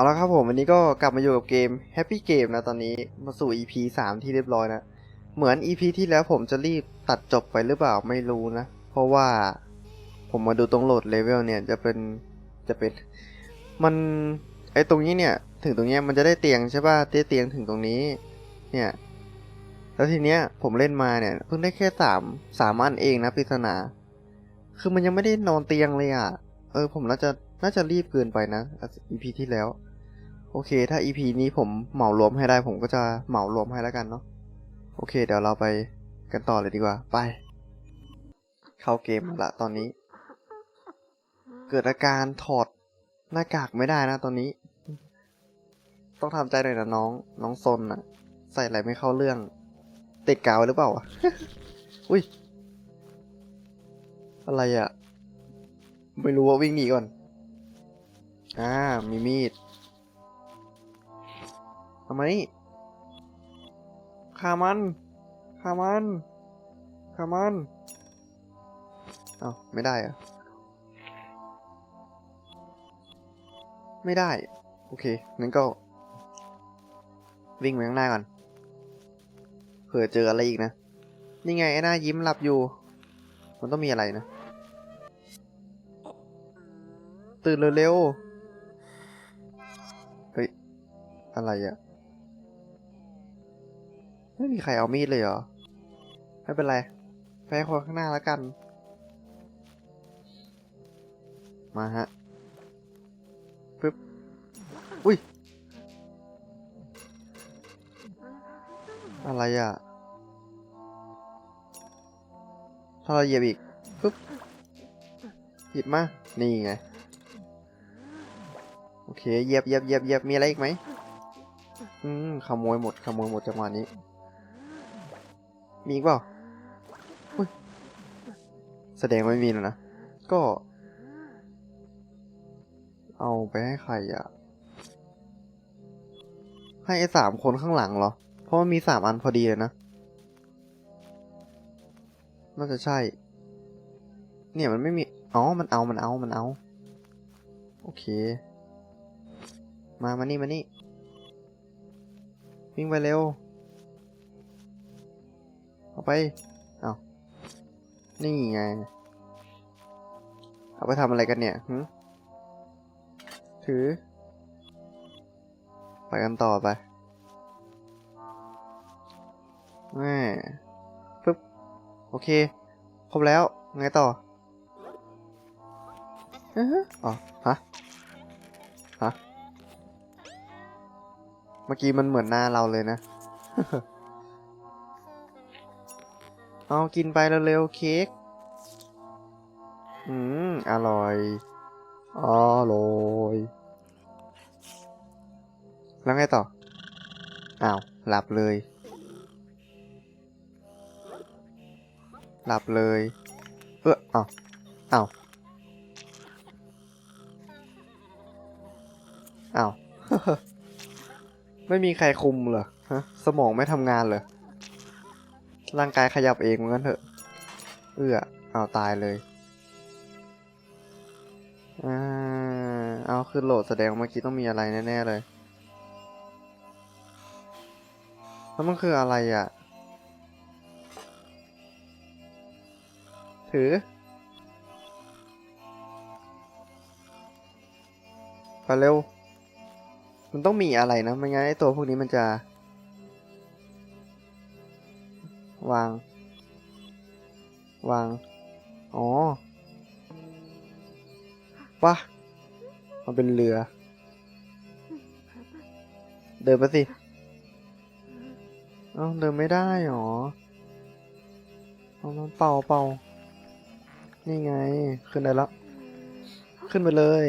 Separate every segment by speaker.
Speaker 1: เอาละครับผมวันนี้ก็กลับมาอยู่กับเกม Happy Game นะตอนนี้มาสู่ EP 3 ที่เรียบร้อยนะ เหมือน EP ที่แล้วผมจะรีบตัดจบไปหรือเปล่าไม่รู้นะ เพราะว่าผมมาดูตรงโหลดเลเวลเนี่ยจะเป็นจะเป็น มันไอตรงนี้เนี่ย ถึงตรงเนี้ยมันจะได้เตียงใช่ป่ะได้เตียงถึงตรงนี้ เนี่ย แล้วทีเนี้ยผมเล่นมาเนี่ยเพิ่งได้แค่สามสามอันเองนะปริศนา คือมันยังไม่ได้นอนเตียงเลยอะ เออผมน่าจะน่าจะรีบเกินไปนะ EP ที่แล้ว โอเค ถ้า EP นี้ผมเหมารวมให้ได้ผมก็จะเหมารวมให้แล้วกันเนาะโอเค เดี๋ยวเราไปกันต่อเลยดีกว่า ไป เข้าเกมละตอนนี้ เกิดอาการถอดหน้ากากไม่ได้นะตอนนี้ ต้องทำใจหน่อยนะน้อง น้องซนอะใส่อะไรไม่เข้าเรื่อง ติดกาวหรือเปล่าอุ้ย อะไรอะไม่รู้ว่าวิ่งหนีก่อน อ่า มีมีด ทำไมฆ่ามันฆ่ามันฆ่ามันเอา้าไม่ได้อะไม่ได้ โอเคงั้นก็ วิ่งไปข้างหน้าก่อนเผื่อเจออะไรอีกนะ นี่ไงไอ้หน้ายิ้มหลับอยู่ มันต้องมีอะไรนะ ตื่นเร็วๆเฮ้ย อะไรอะ ไม่มีใครเอามีดเลยเหรอ ไม่เป็นไรแพ้คนข้างหน้าแล้วกัน มาฮะปึ๊บ อุ้ย อะไรอะถ้าเราเหยียบอีกปึ๊บ หยิบมา นี่ไง โอเค เหยียบเหยียบเหยียบเหยียบมีอะไรอีกไหมอืม ขโมยหมด ขโมยหมดจังหวะนี้ มีอีกเปล่าแสดงว่าไม่มีแล้วนะ ก็ เอาไปให้ใครอะให้ไอ้สามคนข้างหลังเหรอ เพราะมันมีสามอันพอดีเลยนะ น่าจะใช่ เนี่ยมันไม่มี อ๋อ มันเอา มันเอา มันเอา โอเค มา มานี่ มานี่ วิ่งไปเร็ว เอาไป เอานี่ไง เอาไปทำอะไรกันเนี่ยหึถือ ไปกันต่อไปแม่ปึ๊บ โอเค ครบแล้ว ไงต่ออือฮะอ๋อ ฮะ ฮะ เมื่อกี้มันเหมือนหน้าเราเลยนะ เอากินไปเร็วๆเค้ก อืม อร่อย อร่อย แล้วไงต่อ อ้าว หลับเลย หลับเลย เอออ้าวอ้าวอ้าว ไม่มีใครคุมเหรอ ฮะ สมองไม่ทำงานเหรอ ร่างกายขยับเองเหมือนกันเถอะ เอื้อเอาตายเลยอ่าเอาขึ้นโหลดแสดงเมื่อกี้ต้องมีอะไรแน่ๆเลยแล้วมันคืออะไรอะ ถือ ไปเร็ว มันต้องมีอะไรนะ ไม่งั้นไอตัวพวกนี้มันจะ วาง วาง อ๋อวะมันเป็นเรือ เดินไปสิ เอ้าเดินไม่ได้หรอเอามันเป่าเป่า นี่ไง ขึ้นได้แล้ว ขึ้นไปเลย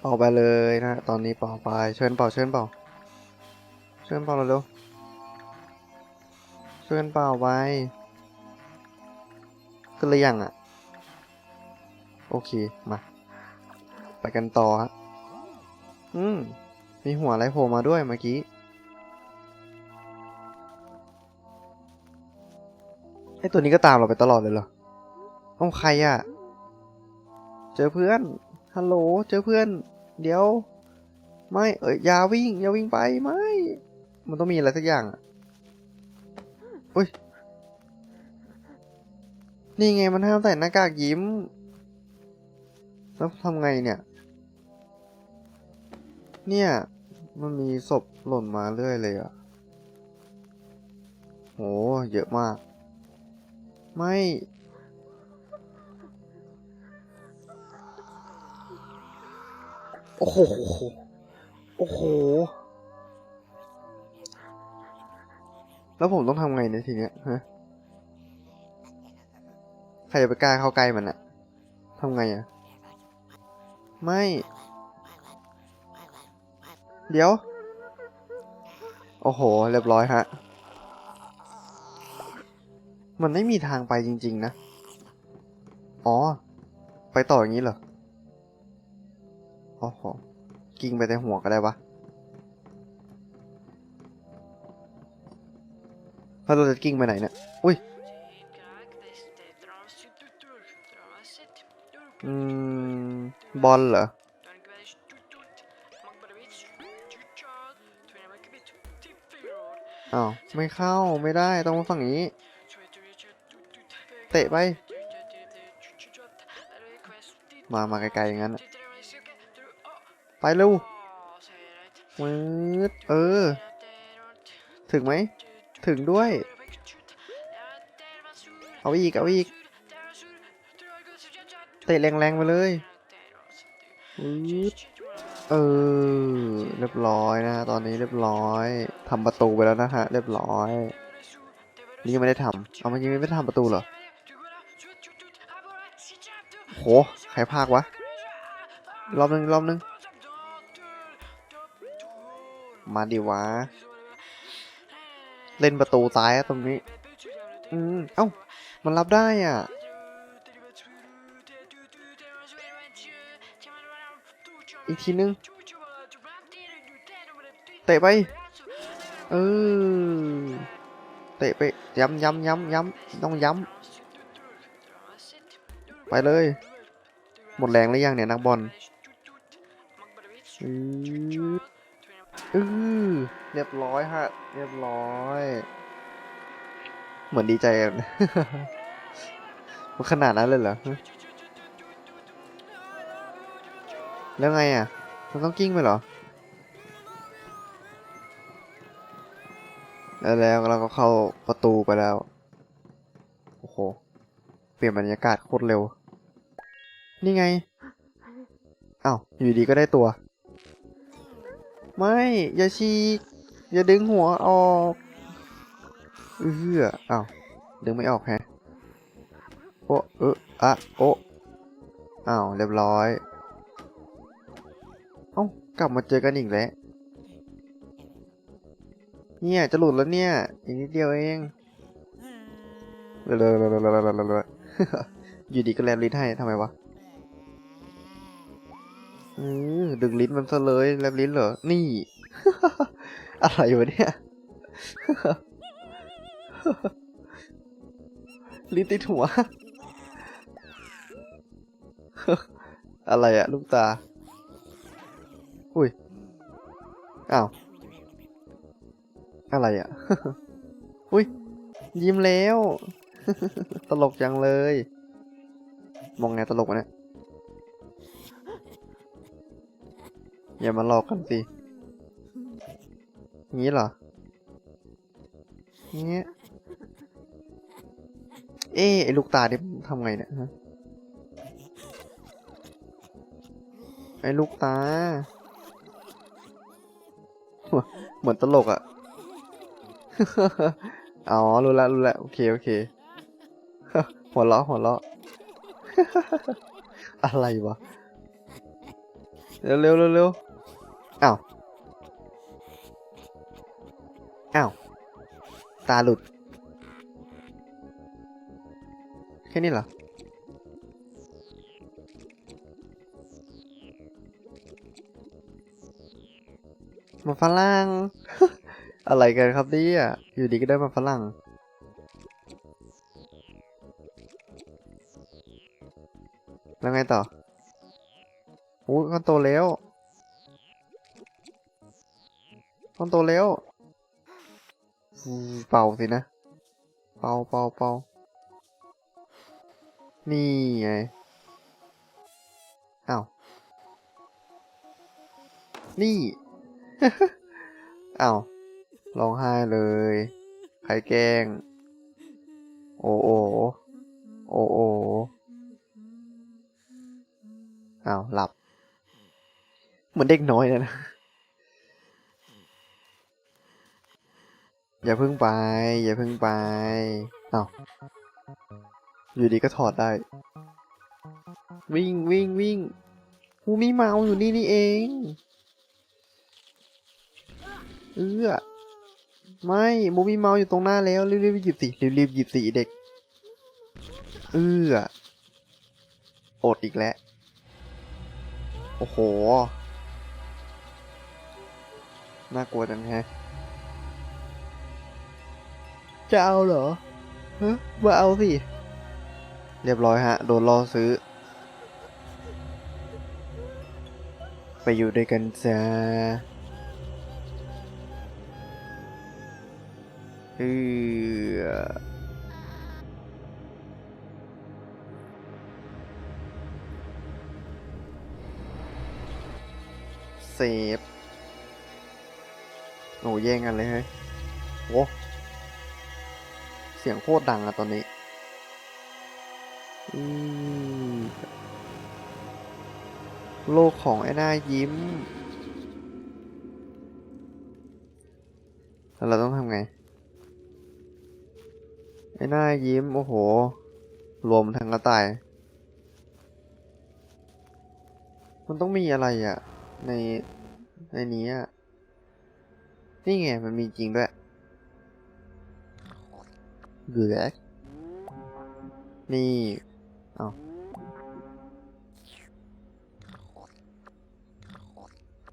Speaker 1: เป่าไปเลยนะ ตอนนี้เป่าไป เชิญเป่า เชิญเป่า เชิญเป่าเร็วๆ เชิญเปล่าไปขึ้นหรือยังอะ โอเค มา ไปกันต่อฮะ อืม มีหัวอะไรโผล่มาด้วยเมื่อกี้ ไอตัวนี้ก็ตามเราไปตลอดเลยเหรอเอ้าใครอะ เจอเพื่อน ฮัลโหล เจอเพื่อน เดี๋ยว ไม่ เอ้ยอย่าวิ่ง อย่าวิ่งไป ไม่ มันต้องมีอะไรสักอย่างอะ อุ้ย นี่ไงมันห้ามใส่หน้ากากยิ้ม แล้วทำไงเนี่ย เนี่ย มันมีศพหล่นมาเรื่อยเลยอะโห เยอะมาก ไม่ โอ้โห โอ้โห แล้วผมต้องทำไงเนี่ยทีเนี้ยฮะใครจะไปกล้าเข้าใกล้มันอะทำไงอะไม่ เดี๋ยว โอ้โห เรียบร้อยฮะ มันไม่มีทางไปจริง ๆ นะ อ๋อ ไปต่ออย่างนี้เหรอ โอ้โห กิ้งไปแต่หัวก็ได้วะ แล้วเราจะกิ้งไปไหนเนี่ย อุ้ย อืม บอลเหรอ อ้าว ไม่เข้าไม่ได้ต้องมาฝั่งนี้ เตะไป มา มาไกลๆอย่างนั้น ไปเร็ววืดเออ ถึงไหม ถึงด้วย เอาอีก เอาอีก เตะแรงๆไปเลยเออ เรียบร้อยนะตอนนี้เรียบร้อย ทำประตูไปแล้วนะฮะ เรียบร้อย นี่ยังไม่ได้ทำเอาเมื่อกี้ไม่ได้ทำประตูเหรอโห ใครพากวะ รอบนึง รอบนึง มาดิวะ เล่นประตูซ้ายอะตรงนี้ อืม เอ้า มันรับได้อะ อีกทีนึง เตะไป เออ เตะไป ย้ำย้ำย้ำย้ำต้องย้ำ ไปเลย หมดแรงหรือยังเนี่ยนักบอลอื อือเรียบร้อยฮะ เรียบร้อย เหมือนดีใจกันมันขนาดนั้นเลยเหรอ แล้วไงอะมันต้องกิ้งไปเหรอ แล้วแล้วเราก็เข้าประตูไปแล้ว โอ้โห เปลี่ยนบรรยากาศโคตรเร็ว นี่ไง อ้าว อยู่ดีก็ได้ตัว ไม่ อย่าฉีก อย่าดึงหัวออกเอื้ออ้าวดึงไม่ออกแฮะโอ้เอออะโอ้อ้าวเรียบร้อยเอ้ากลับมาเจอกันอีกแล้วเนี่ยจะหลุดแล้วเนี่ยอีกนิดเดียวเองเลยเลยเลยเลยเลยเลยอยู่ดีก็แลบลิ้นให้ทำไมวะ อือดึงลิ้นมันซะเลยแลบลิ้นเหรอ นี่ อะไรวะเนี่ย ลิ้นติดหัว อะไรอะลูกตา อุ้ย อ้าว อะไรอะอุ้ย ยิ้มแล้ว ตลกจังเลย มองไงตลกวะเนี่ย อย่ามาหลอกกันสิงี้เหรอเงี้ยเอ๊ไอ้ลูกตาเนี่ยทำไงเนี่ยฮะไอ้ลูกตา เหมือนตลกอะ่ะ อ๋อ รู้แล้วรู้แล้วโอเค โอเค หัวเราะหัวเราะอะไรวะ เร็วเร็วเร็วเร็ว อ้าว อ้าว ตาหลุด แค่นี้เหรอ มาฝรั่ง อะไรกันครับเนี่ยอยู่ดีก็ได้มาฝรั่งแล้วไงต่ออ้ยมันโตแล้ว มันโตแล้วเป่าสินะ เป่าเป่าเป่านี่ไงอ้าวนี่อ้าวร้องไห้เลย ใครแกล้ง โอ้โอโอ้โออ้าว หลับ เหมือนเด็กน้อยเลยนะ อย่าเพิ่งไป อย่าเพิ่งไปอ้าวอยู่ดีก็ถอดได้ วิ่งวิ่งวิ่งมูมีเมาอยู่นี่นี่เอง เออไม่มูมีเมาอยู่ตรงหน้าแล้วรีบๆหยิบสิรีบๆหยิบสิเด็ก เอออดอีกแล้ว โอ้โห น่ากลัวจังแฮะ จะเอาเหรอฮะมาเอาสิ เรียบร้อยฮะ โดนล่อซื้อ ไปอยู่ด้วยกันจ้าเออเซฟโอ้แย่งกันเลยเฮ้ยโอ้ เสียงโคตรดังอะตอนนี้ โลกของไอ้หน้ายิ้ม แล้วเราต้องทำไง ไอ้หน้ายิ้ม โอ้โห รวมทั้งกระต่าย มันต้องมีอะไรอะใน ในนี้อะนี่ไง มันมีจริงด้วย เกือกนี่เอา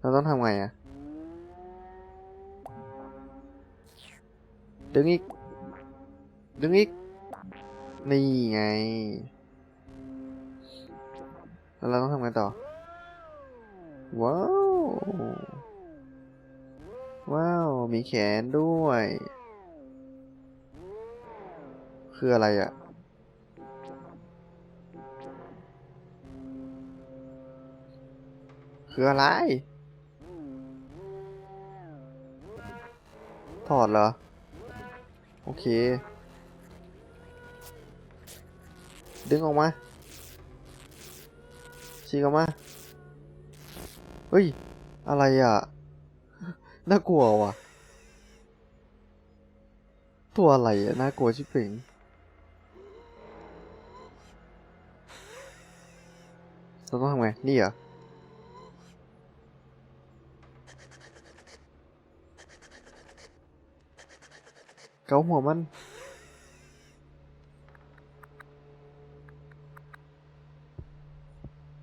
Speaker 1: เราต้องทำไงอะดึงอีก ดึงอีก นี่ไง แล้วเราต้องทำไงต่อ ว้าว ว้าว มีแขนด้วย คืออะไรอะ คืออะไร ถอดเหรอ โอเค ดึงออกมาฉีกออกมา เฮ้ย อะไรอะ น่ากลัวว่ะ ตัวอะไรอะ น่ากลัวชิบเป่ง เราต้องทำไง นี่เหรอ เกาหัวมัน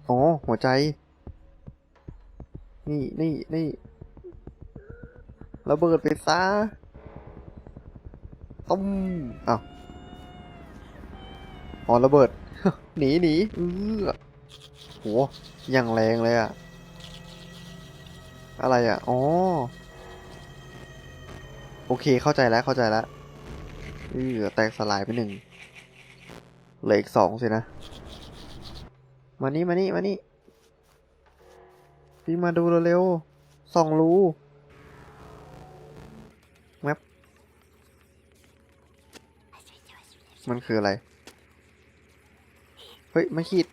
Speaker 1: อ๋อหัวใจ นี่นี่นี่ระเบิดไปซะต้มอ้าวอ๋อระเบิด หนีหนีเออ โหอย่างแรงเลยอะอะไรอะอ๋อ โอเคเข้าใจแล้วเข้าใจแล้วเออแตกสลายไปหนึ่งเหลืออีกสองสินะ มานี่มานี่มานี่พี่มาดูเร็วๆสองรูแมปมันคืออะไร เฮ้ย ไม่คิด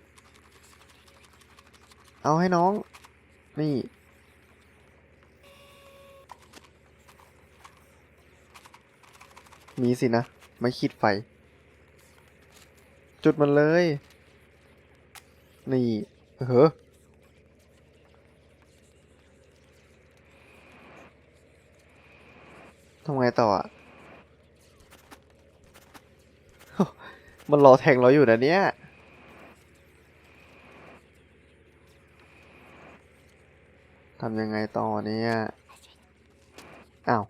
Speaker 1: เอาให้น้อง นี่ มีสินะ ไม่คิดไฟ จุดมันเลย นี่ เฮ้อทำไงต่ออะ มันรอแทงเราอยู่นะเนี่ย ทำยังไงต่อเนี่ย อ้าว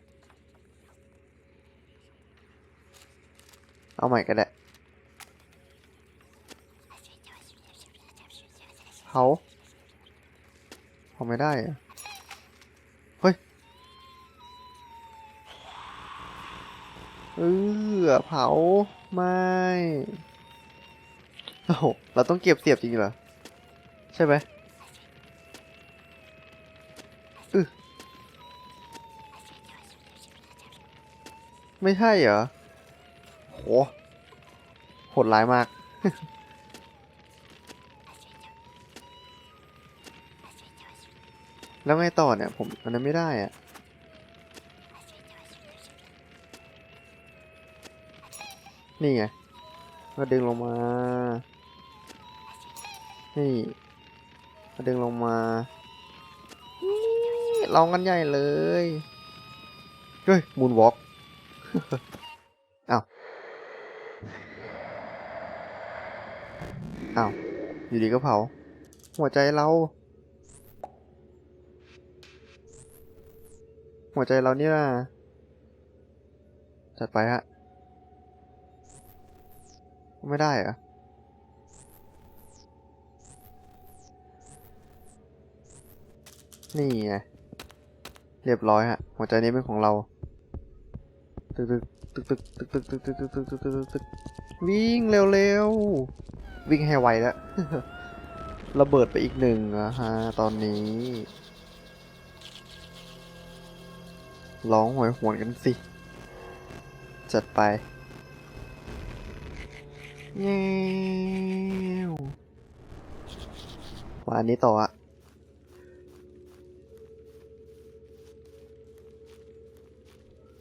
Speaker 1: เอาใหม่ก็ได้เผาอไม่ได้อะเฮ้ย เออเผา ไม่ โอ้โห เราต้องเก็บเสียบจริงเหรอ ใช่ไหม ไม่ใช่เหรอโหโหดร้ายมาก แล้วไงต่อเนี่ย ผมอันนั้นไม่ได้อะนี่ไง ก็ดึงลงมา นี่ก็ดึงลงมานี่ลองกันใหญ่เลย เฮ้ยมูนวอล์ก อ้าวอ้าวอยู่ดีก็เผา หัวใจเรา หัวใจเราเนี่ยจัดไปฮะ ไม่ได้เหรอนี่ไง เรียบร้อยฮะ หัวใจนี้เป็นของเรา ตึกตึกตึกตึกตึกตึกตึกตึกตึกตึกตึกตึกตึกวิ่งเร็วๆ วิ่งให้ไวแล้วระเบิดไปอีกหนึ่งอะฮะตอนนี้ ร้องหวยหวนกันสิ จัดไปเงี้ยวันนี้ต่ออะ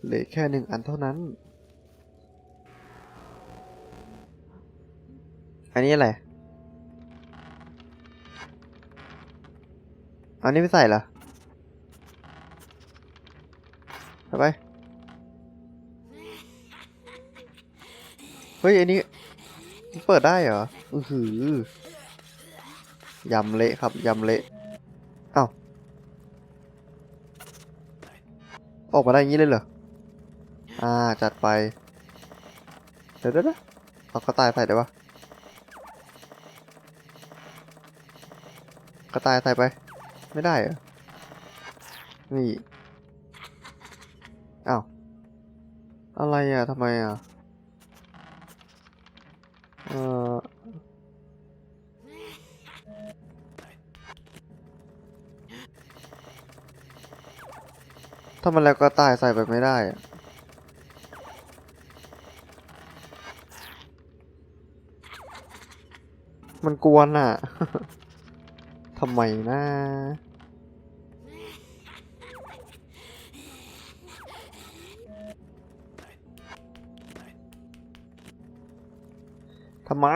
Speaker 1: เหลือแค่หนึ่งอันเท่านั้น อันนี้อะไร อันนี้ไม่ใส่เหรอ ไป เฮ้ย อันนี้ เปิดได้เหรอ อือหือยำเละครับ ยำเละเอ้าออกมาได้อย่างนี้เลยเหรอ อ่า จัดไปเดี๋ยวเดี๋ยวเดี๋ยวเอากระต่ายใส่ได้ปะกระต่ายใส่ไป ไม่ได้เหรอ นี่ อ้าว อะไรอะทำไมอะ เออถ้ามันแล้วก็ตายใส่แบบไม่ได้อะ มันกวนอะ ทำไมนะทำไม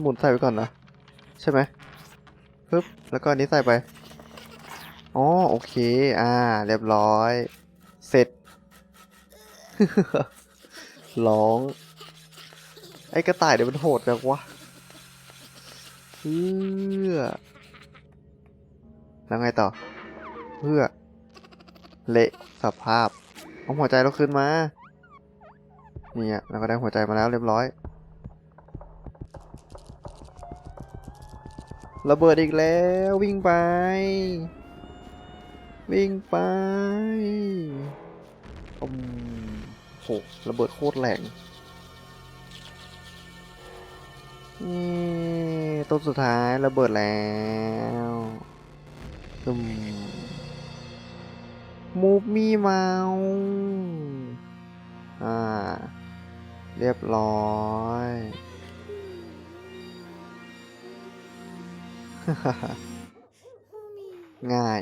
Speaker 1: หมุนใส่ไปก่อนนะ ใช่ไหมปึ๊บ แล้วก็อันนี้ใส่ไป อ๋อ โอเค อ่า เรียบร้อย เสร็จ ร้อง ไอ้กระต่ายเดี๋ยวมันโหดแบบวะเพื่อแล้วไงต่อ เพื่อ เละสภาพเอาหัวใจเราคืนมา เนี่ยเราก็ได้หัวใจมาแล้วเรียบร้อยระเบิดอีกแล้ววิ่งไป วิ่งไปอม โหระเบิดโคตรแรงนี่ต้นสุดท้ายระเบิดแล้วตึมมูฟมี่เมาอ่า เรียบร้อยง่าย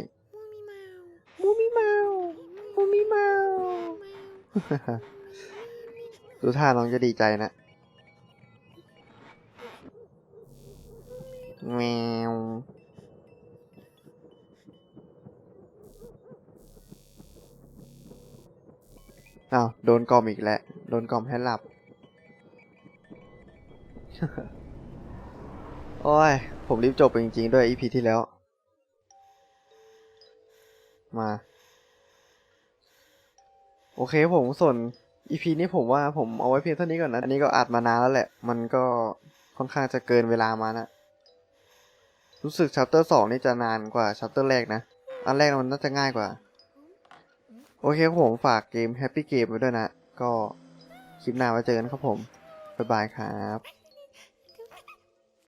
Speaker 1: มูมิเมามูมิเมา ดูท่าน้องจะดีใจนะแมวอ้าวโดนกล่อมอีกแล้ว โดนกล่อมให้หลับ โอ้ย ผมรีบจบไปจริงๆ ด้วย EP ที่แล้ว มา โอเคผมส่วน อีพีนี้ผมว่าผมเอาไว้เพียงเท่านี้ก่อนนะ อันนี้ก็อัดมานานแล้วแหละ มันก็ค่อนข้างจะเกินเวลามานะรู้สึกชัปเตอร์สองนี่จะนานกว่าชัปเตอร์แรกนะ อันแรกมันน่าจะง่ายกว่า โอเคครับผมฝากเกม Happy Game ไว้ด้วยนะ ก็คลิปหน้าไว้เจอกันครับผม บ๊ายบายครับ